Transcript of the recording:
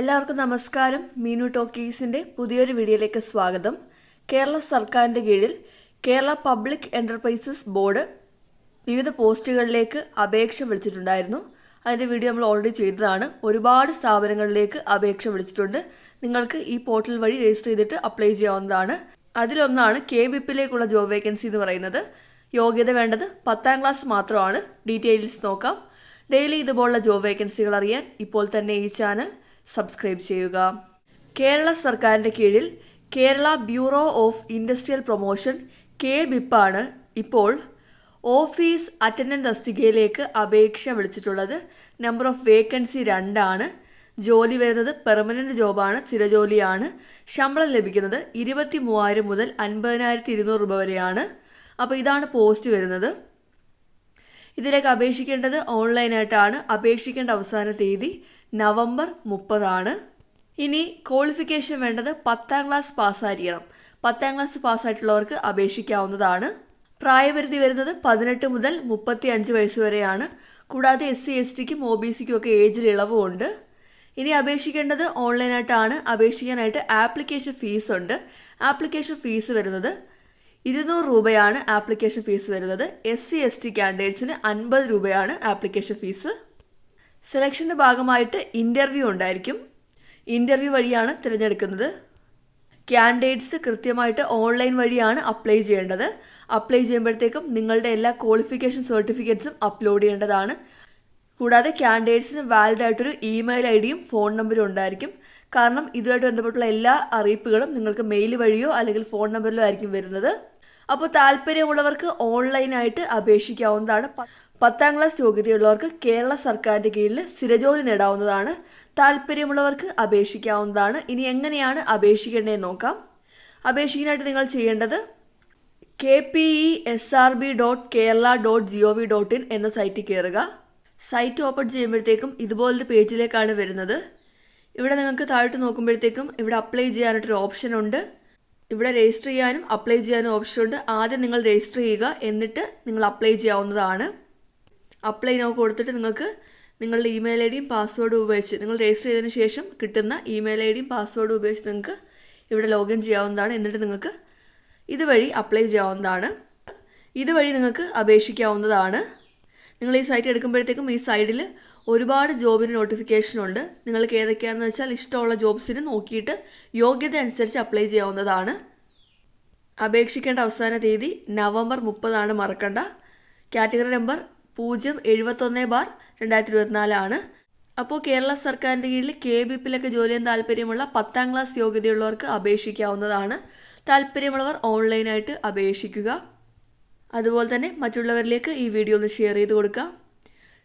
എല്ലാവർക്കും നമസ്കാരം. മീനു ടോക്കീസിന്റെ പുതിയൊരു വീഡിയോയിലേക്ക് സ്വാഗതം. കേരള സർക്കാരിന്റെ കീഴിൽ കേരള പബ്ലിക് എന്റർപ്രൈസസ് ബോർഡ് വിവിധ പോസ്റ്റുകളിലേക്ക് അപേക്ഷ വിളിച്ചിട്ടുണ്ടായിരുന്നു. അതിന്റെ വീഡിയോ നമ്മൾ ഓൾറെഡി ചെയ്തതാണ്. ഒരുപാട് സ്ഥാപനങ്ങളിലേക്ക് അപേക്ഷ വിളിച്ചിട്ടുണ്ട്. നിങ്ങൾക്ക് ഈ പോർട്ടൽ വഴി രജിസ്റ്റർ ചെയ്തിട്ട് അപ്ലൈ ചെയ്യാവുന്നതാണ്. അതിലൊന്നാണ് കെ വിപ്പിലേക്കുള്ള ജോബ് വേക്കൻസി എന്ന് പറയുന്നത്. യോഗ്യത വേണ്ടത് പത്താം ക്ലാസ് മാത്രമാണ്. ഡീറ്റെയിൽസ് നോക്കാം. ഡെയിലി ഇതുപോലുള്ള ജോബ് വേക്കൻസികൾ അറിയാൻ ഇപ്പോൾ തന്നെ ഈ ചാനൽ സബ്സ്ക്രൈബ് ചെയ്യുക. കേരള സർക്കാരിന്റെ കീഴിൽ Kerala bureau of industrial promotion K ബിപ്പാണ് ഇപ്പോൾ ഓഫീസ് അറ്റൻഡന്റ് തസ്തികയിലേക്ക് അപേക്ഷ വിളിച്ചിട്ടുള്ളത്. നമ്പർ ഓഫ് വേക്കൻസി രണ്ടാണ്. ജോലി വരുന്നത് പെർമനന്റ് ജോബാണ് സ്ഥിരജോലിയാണ് ശമ്പളം ലഭിക്കുന്നത് ഇരുപത്തി മൂവായിരം മുതൽ അൻപതിനായിരത്തി ഇരുന്നൂറ് രൂപ വരെയാണ്. അപ്പോൾ ഇതാണ് പോസ്റ്റ് വരുന്നത്. ഇതിലേക്ക് അപേക്ഷിക്കേണ്ടത് ഓൺലൈനായിട്ടാണ്. അപേക്ഷിക്കേണ്ട അവസാന തീയതി നവംബർ മുപ്പതാണ്. ഇനി ക്വാളിഫിക്കേഷൻ വേണ്ടത് പത്താം ക്ലാസ് പാസ്സായിരിക്കണം. പത്താം ക്ലാസ് പാസ്സായിട്ടുള്ളവർക്ക് അപേക്ഷിക്കാവുന്നതാണ്. പ്രായപരിധി വരുന്നത് പതിനെട്ട് മുതൽ മുപ്പത്തി അഞ്ച് വയസ്സ് വരെയാണ്. കൂടാതെ എസ് സി എസ് ടിക്കും ഒ ബി സിക്കും ഒക്കെ ഏജിൽ ഇളവുമുണ്ട് ഇനി അപേക്ഷിക്കേണ്ടത് ഓൺലൈനായിട്ടാണ് അപേക്ഷിക്കാനായിട്ട് ആപ്ലിക്കേഷൻ ഫീസ് ഉണ്ട്. ആപ്ലിക്കേഷൻ ഫീസ് വരുന്നത് ഇരുന്നൂറ് രൂപയാണ് ആപ്ലിക്കേഷൻ ഫീസ് വരുന്നത്. എസ് സി എസ് ടി കാൻഡിഡേറ്റ്സിന് അൻപത് രൂപയാണ് ആപ്ലിക്കേഷൻ ഫീസ് സെലക്ഷന്റെ ഭാഗമായിട്ട് ഇന്റർവ്യൂ ഉണ്ടായിരിക്കും. ഇന്റർവ്യൂ വഴിയാണ് തിരഞ്ഞെടുക്കുന്നത്. ക്യാൻഡിഡേറ്റ്സ് കൃത്യമായിട്ട് ഓൺലൈൻ വഴിയാണ് അപ്ലൈ ചെയ്യേണ്ടത്. അപ്ലൈ ചെയ്യുമ്പോഴത്തേക്കും നിങ്ങളുടെ എല്ലാ ക്വാളിഫിക്കേഷൻ സർട്ടിഫിക്കറ്റ്സും അപ്ലോഡ് ചെയ്യേണ്ടതാണ്. കൂടാതെ ക്യാൻഡിഡേറ്റ്സിന് വാലിഡ് ആയിട്ടൊരു ഇമെയിൽ ഐ ഡിയും ഫോൺ നമ്പറും ഉണ്ടായിരിക്കും. കാരണം ഇതുമായിട്ട് ബന്ധപ്പെട്ടുള്ള എല്ലാ അറിയിപ്പുകളും നിങ്ങൾക്ക് മെയിൽ വഴിയോ അല്ലെങ്കിൽ ഫോൺ നമ്പറിലോ ആയിരിക്കും വരുന്നത്. അപ്പോൾ താല്പര്യമുള്ളവർക്ക് ഓൺലൈനായിട്ട് അപേക്ഷിക്കാവുന്നതാണ്. പത്താം ക്ലാസ് യോഗ്യതയുള്ളവർക്ക് കേരള സർക്കാരിന്റെ കീഴിൽ സ്ഥിരജോലി നേടാവുന്നതാണ്. താല്പര്യമുള്ളവർക്ക് അപേക്ഷിക്കാവുന്നതാണ്. ഇനി എങ്ങനെയാണ് അപേക്ഷിക്കേണ്ടതെന്ന് നോക്കാം. അപേക്ഷിക്കാനായിട്ട് നിങ്ങൾ ചെയ്യേണ്ടത് K P E S R B dot Kerala dot G V dot in എന്ന സൈറ്റിൽ കയറുക സൈറ്റ് ഓപ്പൺ ചെയ്യുമ്പോഴത്തേക്കും ഇതുപോലൊരു പേജിലേക്കാണ് വരുന്നത്. ഇവിടെ നിങ്ങൾക്ക് താഴോട്ട് നോക്കുമ്പോഴത്തേക്കും ഇവിടെ അപ്ലൈ ചെയ്യാനായിട്ടൊരു ഓപ്ഷൻ ഉണ്ട്. ഇവിടെ രജിസ്റ്റർ ചെയ്യാനും അപ്ലൈ ചെയ്യാനും ഓപ്ഷൻ ഉണ്ട്. ആദ്യം നിങ്ങൾ രജിസ്റ്റർ ചെയ്യുക. എന്നിട്ട് നിങ്ങൾ അപ്ലൈ ചെയ്യാവുന്നതാണ്. അപ്ലൈ നോ കൊടുത്തിട്ട് നിങ്ങൾക്ക് നിങ്ങളുടെ ഇമെയിൽ ഐ ഡിയും പാസ്വേഡും ഉപയോഗിച്ച് നിങ്ങൾ രജിസ്റ്റർ ചെയ്തതിന് ശേഷം കിട്ടുന്ന ഇമെയിൽ ഐ ഡിയും പാസ്വേഡും ഉപയോഗിച്ച് നിങ്ങൾക്ക് ഇവിടെ ലോഗിൻ ചെയ്യാവുന്നതാണ്. എന്നിട്ട് നിങ്ങൾക്ക് ഇതുവഴി അപ്ലൈ ചെയ്യാവുന്നതാണ്. ഇതുവഴി നിങ്ങൾക്ക് അപേക്ഷിക്കാവുന്നതാണ്. നിങ്ങൾ ഈ സൈറ്റ് എടുക്കുമ്പോഴത്തേക്കും ഈ സൈഡിൽ ഒരുപാട് ജോബിന് നോട്ടിഫിക്കേഷൻ ഉണ്ട്. നിങ്ങൾക്ക് ഏതൊക്കെയാണെന്ന് വെച്ചാൽ ഇഷ്ടമുള്ള ജോബ്സിന് നോക്കിയിട്ട് യോഗ്യത അനുസരിച്ച് അപ്ലൈ ചെയ്യാവുന്നതാണ്. അപേക്ഷിക്കേണ്ട അവസാന തീയതി നവംബർ മുപ്പതാണ് മറക്കണ്ട. കാറ്റഗറി നമ്പർ പൂജ്യം എഴുപത്തൊന്ന് ബാർ രണ്ടായിരത്തി ഇരുപത്തിനാലാണ് അപ്പോൾ കേരള സർക്കാരിന്റെ കീഴിൽ കെ ബി പിയിലൊക്കെ ജോലി ചെയ്യാൻ താല്പര്യമുള്ള പത്താം ക്ലാസ് യോഗ്യതയുള്ളവർക്ക് അപേക്ഷിക്കാവുന്നതാണ്. താല്പര്യമുള്ളവർ ഓൺലൈനായിട്ട് അപേക്ഷിക്കുക. അതുപോലെ തന്നെ മറ്റുള്ളവരിലേക്ക് ഈ വീഡിയോ ഒന്ന് ഷെയർ ചെയ്ത് കൊടുക്കുക.